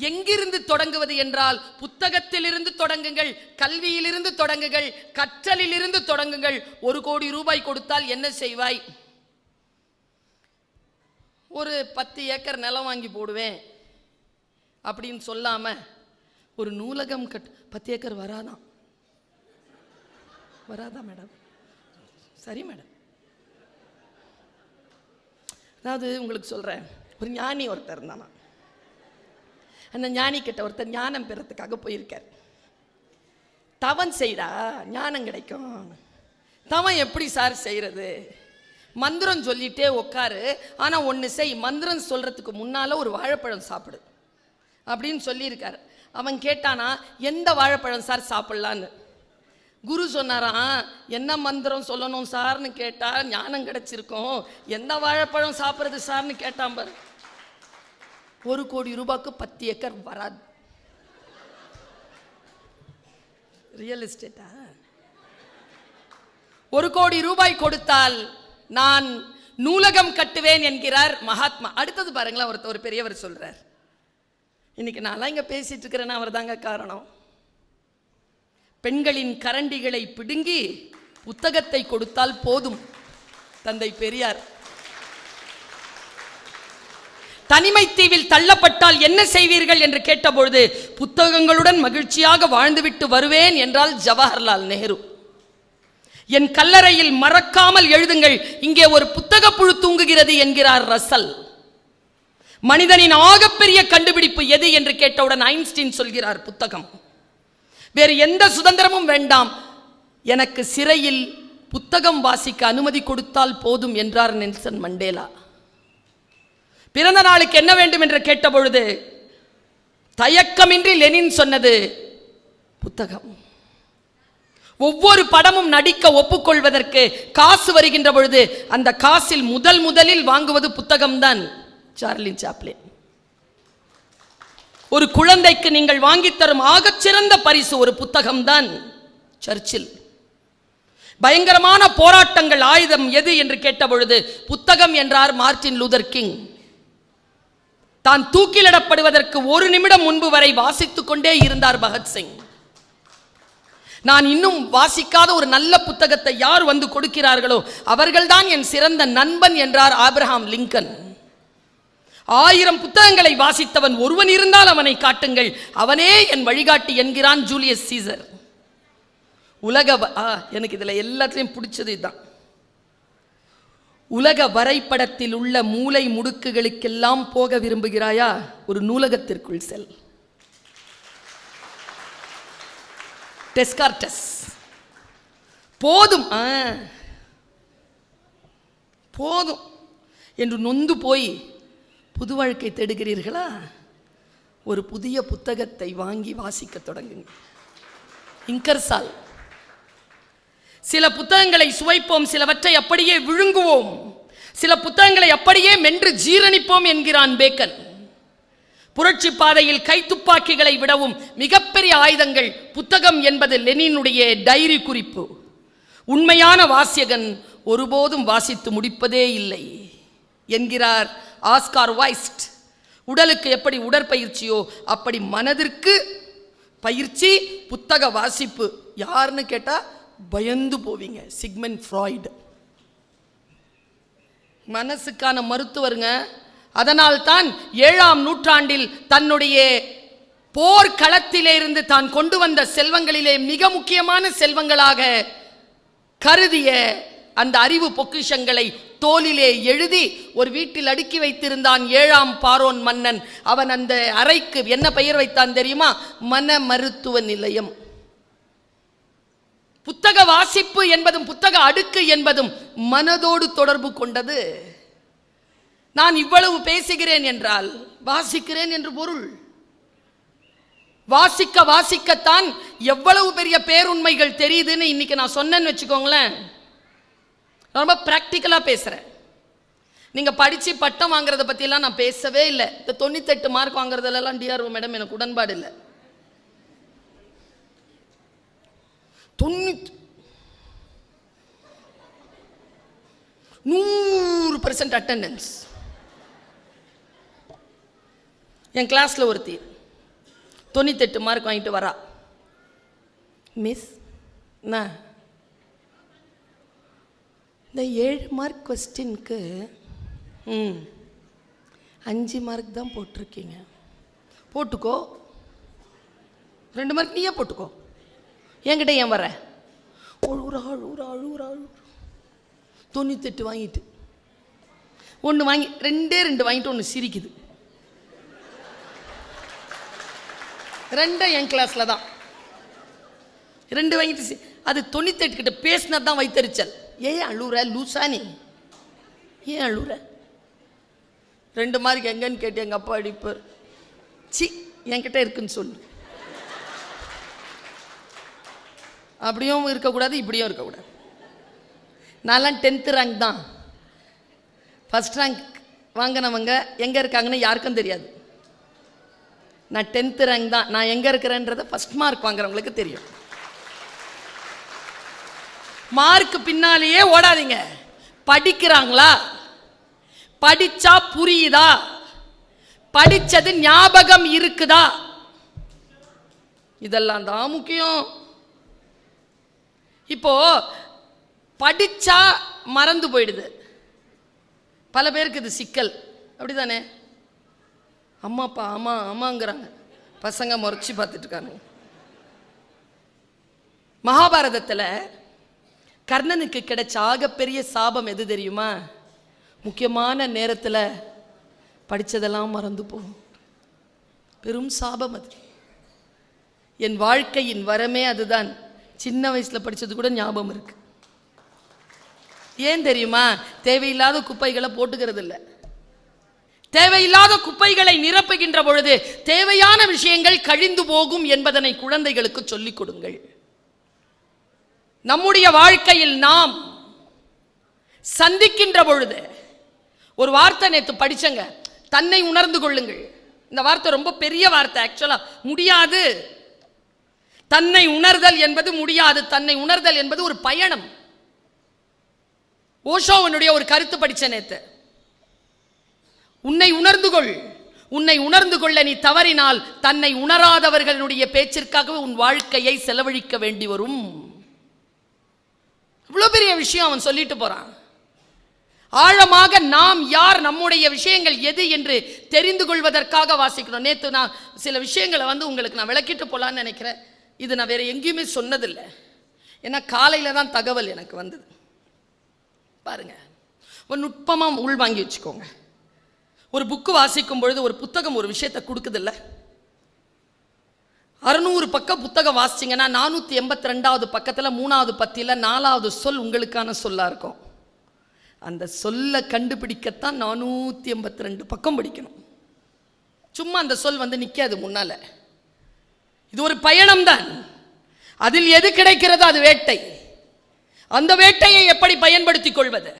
எங்கிருந்து தொடங்குவது என்றால் புத்தகத்திலிருந்து தொடங்குங்கள் கல்வியிலிருந்து தொடங்குங்கள் கற்றலிலிருந்து தொடங்குங்கள். ஒரு கோடி ரூபாய் கொடுத்தால் என்ன செய்வாய்? ஒரு பத்து ஏக்கர் நிலம் வாங்கி போடுவேன். அப்படின்னு சொல்லாம ஒரு நூலகம் கட் பத்து ஏக்கர் வராதான் வராதா மேடம்? சரி மேடம். அதாவது உங்களுக்கு சொல்றேன் ஒரு ஞானி ஒருத்தர் இருந்தானா அந்த ஞானி கிட்ட ஒருத்தர் ஞானம் பெறத்துக்காக போயிருக்கார். தவன் செய்தா ஞானம் கிடைக்கும். தவன் எப்படி சார் செய்கிறது மந்திரம் சொல்லிட்டே உட்காரு ஆனால் ஒன்று செய் மந்திரம் சொல்கிறதுக்கு முன்னால் ஒரு வாழைப்பழம் சாப்பிடு. அப்படின்னு சொல்லியிருக்கார். அவன் கேட்டானா எந்த வாழைப்பழம் சார் சாப்பிடலான்னு? குரு சொன்னாராம் என்ன மந்திரம் சொல்லணும் சார்னு கேட்டால் ஞானம் கிடச்சிருக்கோம். எந்த வாழைப்பழம் சாப்பிட்றது சார்னு கேட்டான் பாரு. ஒரு கோடி ரூபாய்க்கு பத்து ஏக்கர் வராது. ரியல் எஸ்டேட்டா ஒரு கோடி ரூபாய் கொடுத்தால் நான் நூலகம் கட்டுவேன் என்கிறார் மகாத்மா. அடுத்தது பாருங்களேன் ஒருத்தர் ஒரு பெரியவர் சொல்றார். இன்னைக்கு நான்லாம் இங்க பேசிட்டு இருக்கிறேன்னா அவர் தாங்க காரணம். பெண்களின் கரண்டிகளை பிடுங்கி புத்தகத்தை கொடுத்தால் போதும் தந்தை பெரியார். தனிமை தீவில் தள்ளப்பட்டால் என்ன செய்வீர்கள் என்று கேட்டபொழுது புத்தகங்களுடன் மகிழ்ச்சியாக வாழ்ந்துவிட்டு வருவேன் என்றால் ஜவஹர்லால் நேரு. என் கல்லறையில் மறக்காமல் எழுதுங்கள் இங்கே ஒரு புத்தக புழு தூங்குகிறது என்கிறார் ரசல். மனிதனின் ஆகப்பெரிய கண்டுபிடிப்பு எது? என்று கேட்டவுடன் ஐன்ஸ்டீன் சொல்கிறார் புத்தகம். வேறு எந்த சுதந்திரமும் வேண்டாம் எனக்கு சிறையில் புத்தகம் வாசிக்க அனுமதி கொடுத்தால் போதும் என்றார் நெல்சன் மண்டேலா. பிறந்த நாளுக்கு என்ன வேண்டும் என்று கேட்டபொழுது தயக்கமின்றி லெனின் சொன்னது புத்தகம். ஒவ்வொரு படமும் நடிக்க ஒப்புக்கொள்வதற்கு காசு வருகின்ற பொழுது அந்த காசில் முதல் முதலில் வாங்குவது புத்தகம்தான் சார்லின் சாப்ளின். ஒரு குழந்தைக்கு நீங்கள் வாங்கித்தரும் ஆகச்சிறந்த பரிசு ஒரு புத்தகம்தான் சர்ச்சில். பயங்கரமான போராட்டங்கள் ஆயுதம் எது என்று கேட்டபொழுது புத்தகம் என்றார் மார்ட்டின் லூதர் கிங். தான் தூக்கிலிடப்படுவதற்கு ஒரு நிமிடம் முன்பு வரை வாசித்துக் கொண்டே இருந்தார் பகத்சிங் நான் இன்னும் வாசிக்காத ஒரு நல்ல புத்தகத்தை யார் வந்து கொடுக்கிறார்களோ அவர்கள்தான் என் சிறந்த நண்பன் என்றார் ஆப்ரஹாம் லிங்கன். ஆயிரம் புத்தகங்களை வாசித்தவன் ஒருவன் இருந்தால் அவனை காட்டுங்கள். அவனே என் வழிகாட்டி என்கிறான் ஜூலியஸ் சீசர். உலக ஆ, எனக்கு இதில் எல்லாத்திலையும் பிடிச்சது இதுதான். உலக வரைபடத்தில் உள்ள மூலை முடுக்குகளுக்கெல்லாம் போக விரும்புகிறாயா? ஒரு நூலகத்திற்குள் செல். டெஸ்கார்டஸ். போதும். ஆ. போதும். என்று நொந்து போய் புது வாழ்க்கை தேடுகிறீர்களா? ஒரு புதிய புத்தகத்தை வாங்கி வாசிக்க தொடங்குங்கள். இங்கர்சால் சில புத்தகங்களை சுவைப்போம் சிலவற்றை அப்படியே விழுங்குவோம். சில புத்தகங்களை அப்படியே மென்று ஜீரணிப்போம் என்கிறான் பேக்கன். புரட்சி பாதையில் கைத்துப்பாக்கிகளை விடவும் மிகப்பெரிய ஆயுதங்கள் புத்தகம் என்பது லெனினுடைய டைரி குறிப்பு. உண்மையான வாசியகன் ஒருபோதும் வாசித்து முடிப்பதே இல்லை என்கிறார் ஆஸ்கார் வைஸ்ட் உடலுக்கு எப்படி உடற்பயிற்சியோ அப்படி மனதிற்கு பயிற்சி புத்தக வாசிப்பு. யாருன்னு கேட்டால் பயந்து போவீங்க. சிக்மெண்ட் ஃப்ராய்டு மனசுக்கான மருத்துவருங்க. அதனால் தான் ஏழாம் நூற்றாண்டில் தன்னுடைய போர்க்களத்திலிருந்து தான் கொண்டு வந்த செல்வங்களிலே மிக முக்கியமான செல்வங்களாக கருதிய அந்த அறிவு பொக்கிஷங்களை தோலிலே எழுதி ஒரு வீட்டில் அடுக்கி வைத்திருந்தான் ஏழாம் பாரோன் மன்னன். அவன் அந்த அறைக்கு என்ன பெயர் வைத்தான் தெரியுமா? மன மருத்துவ நிலையம். புத்தக வாசிப்பு என்பதும் புத்தக அடுக்கு என்பதும் மனதோடு தொடர்பு கொண்டது. நான் இவ்வளவு பேசுகிறேன் என்றால் வாசிக்கிறேன் என்று பொருள். வாசிக்க வாசிக்கத்தான் எவ்வளவு பெரிய பேருண்மைகள் தெரியுதுன்னு இன்னைக்கு நான் சொன்னேன்னு வச்சுக்கோங்களேன். ரொம்ப ப்ராக்டிக்கலாக பேசுகிறேன் நீங்கள் படித்து பட்டம் வாங்குறத பற்றிலாம் நான் பேசவே இல்லை. இந்த தொண்ணூத்தெட்டு மார்க் வாங்குறதுலலாம் டிஆர்ஓ மேடம் எனக்கு உடன்பாடு இல்லை. தொண்ணூத்தி நூறு பர்சன்ட் அட்டெண்டன்ஸ் என் கிளாஸில் ஒருத்தி. தொண்ணூத்தெட்டு மார்க் வாங்கிட்டு வரா. மிஸ் என்ன? இந்த ஏழு மார்க் கொஸ்டினுக்கு ம் அஞ்சு மார்க் தான் போட்டிருக்கீங்க. போட்டுக்கோ. ரெண்டு மார்க் நீயே போட்டுக்கோ. என்கிட்ட ஏன் வர அழுகுறா அழுகுறா ஒரு அழுகுறா தொண்ணூத்தெட்டு வாங்கிட்டு. ஒன்று வாங்கி ரெண்டே ரெண்டு வாங்கிட்டு ஒன்று சிரிக்குது. ரெண்டும் என் கிளாஸில் தான். ரெண்டு வாங்கிட்டு சி- அது தொண்ணூத்தெட்டு கிட்ட பேசினது தான் வைத்தறிச்சல். ஏன் அழுவுற? லூசா நீ. ஏன் அழுவுற? ரெண்டு மார்க் எங்கன்னு கேட்டு எங்கள் அப்பா அடிப்பார். சி என்கிட்ட இருக்குன்னு சொல்லு. அப்படியும் இருக்கக்கூடாது இப்படியும் இருக்கக்கூடாது. நான்லாம் டென்த்து ரேங்க் தான். ஃபஸ்ட் ரேங்க் வாங்கினவங்க எங்கே இருக்காங்கன்னு யாருக்கும் தெரியாது. நான் டென்த்து ரேங்க் தான். நான் எங்கே இருக்கிறேன்றத ஃபஸ்ட் மார்க் வாங்குறவங்களுக்கு தெரியும். மார்க் பின்னாலேயே ஓடாதீங்க. படிக்கிறாங்களா? படிச்சா புரியுதா? படித்தது ஞாபகம் இருக்குதா? இதெல்லாம் தான் முக்கியம். இப்போ படிச்சா மறந்து போயிடுது. பல பேருக்கு இது சிக்கல். அப்படிதானே? அம்மாப்பா ஆமாம் ஆமாங்கிறாங்க பசங்க முறைச்சி பார்த்துட்டுருக்காங்க மகாபாரதத்தில் கர்ணனுக்கு கிடைச்ச ஆகப்பெரிய சாபம் எது தெரியுமா? முக்கியமான நேரத்தில் படித்ததெல்லாம் மறந்து போகும். பெரும் சாபம் அது. என் வாழ்க்கையின் வரமே அதுதான். சின்ன வயசில் படித்தது கூட ஞாபகம் இருக்கு. ஏன் தெரியுமா? தேவையில்லாத குப்பைகளை போட்டுக்கிறது இல்லை தேவையில்லாத குப்பைகளை நிரப்புகின்ற பொழுது தேவையான விஷயங்கள் கழிந்து போகும் என்பதனை குழந்தைகளுக்கு சொல்லிக் கொடுங்கள். நம்முடைய வாழ்க்கையில் நாம் சந்திக்கின்ற பொழுது ஒரு வார்த்தை நேற்று படிச்சங்க. தன்னை உணர்ந்து கொள்ளுங்கள். இந்த வார்த்தை ரொம்ப பெரிய வார்த்தை ஆக்சுவலா முடியாது. தன்னை உணர்தல் என்பது முடியாது. தன்னை உணர்தல் என்பது ஒரு பயணம். ஓஷோவனுடைய ஒரு கருத்து படிச்ச நேத்து. உன்னை உணர்ந்து கொள். உன்னை உணர்ந்து கொள்ள நீ தவறினால் தன்னை உணராதவர்களுடைய பேச்சிற்காகவே உன் வாழ்க்கையை செலவழிக்க வேண்டி வரும். இவ்வளோ பெரிய விஷயம் அவன் சொல்லிட்டு போறான். ஆழமாக நாம் யார் நம்முடைய விஷயங்கள் எது என்று தெரிந்து கொள்வதற்காக வாசிக்கணும். நேற்று நான் சில விஷயங்களை வந்து உங்களுக்கு நான் விளக்கிட்டு போலான்னு நினைக்கிறேன். இது நான் வேறு எங்கேயுமே சொன்னதில்லை. ஏன்னா காலையில் தான் தகவல் எனக்கு வந்தது. பாருங்க. ஒரு நுட்பமாக உள் வாங்கி வச்சுக்கோங்க. ஒரு புக்கு வாசிக்கும் பொழுது ஒரு புத்தகம் ஒரு விஷயத்தை கொடுக்குதில்ல? அறுநூறு பக்கம் புத்தகம் வாசிச்சிங்கன்னா நானூற்றி எண்பத்தி ரெண்டாவது பக்கத்தில் மூணாவது பத்தியில் நாலாவது சொல் உங்களுக்கான சொல்லாக இருக்கும். அந்த சொல்லை கண்டுபிடிக்கத்தான் நானூற்றி எண்பத்தி ரெண்டு பக்கம் படிக்கணும். சும்மா அந்த சொல் வந்து நிற்காது முன்னால். இது ஒரு பயணம்தான். அதில் எது கிடைக்கிறதோ அது வேட்டை. அந்த வேட்டையை எப்படி பயன்படுத்திக் கொள்வது?